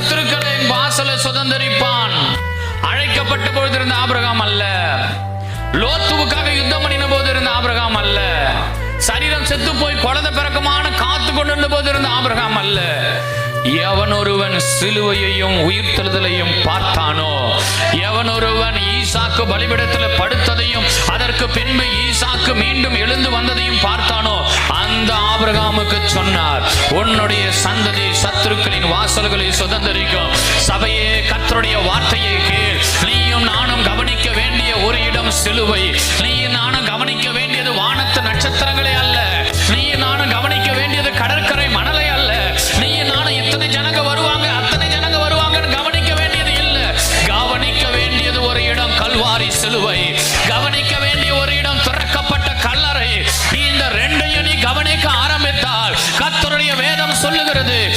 சத்துருக்களின் வாசலை சுதந்திரிப்பான். அழைக்கப்பட்ட பொழுது இருந்த ஆபிரகாம் அல்ல. லோத்துவுக்காக யுத்தம் பண்ணின போது இருந்த ஆபிரகாம் அல்ல. சரீரம் செத்து போய் குழந்தை பிறக்கமான காத்து கொண்டு இருந்த போது இருந்த ஆபிரகாம் அல்ல. எவன் ஒருவன் சிலுவையையும் உயிர்த்தெழுதலையும் பார்த்தானோ? எவன் ஒருவன் ஈசாக்கு பலிபிடத்தில் படுத்ததையும் அதற்கு பின்பு ஈசாக்கு மீண்டும் எழுந்து வந்ததையும் பார்த்தானோ? அந்த ஆபிரகாமுக்கு சொன்னார் உன்னுடைய சந்ததி சத்துருக்களின் வாசல்களை சுதந்திரிக்கும். சபையே கத்தருடைய வார்த்தையை கேள். நீயும் நானும் கவனிக்க வேண்டிய ஒரு இடம் சிலுவை. நீயும் நானும் கவனிக்க வேண்டியது வானத்து நட்சத்திரங்களே அல்ல. நீயும் நானும் கவனிக்க வேண்டியது கடற்கரை மணலை அல்ல. நீயும் நானும் இத்தனை ஜனங்க வருவாங்க அத்தனை ஜனங்க வருவாங்கன்னு கவனிக்க வேண்டியது இல்ல. கவனிக்க வேண்டியது ஒரு இடம் கல்வாரி சிலுவை. கவனிக்க வேண்டிய ஒரு இடம் திறக்கப்பட்ட கல்லறை. நீ இந்த ரெண்டையும் நீ கவனிக்க ஆரம்பி வருகிறது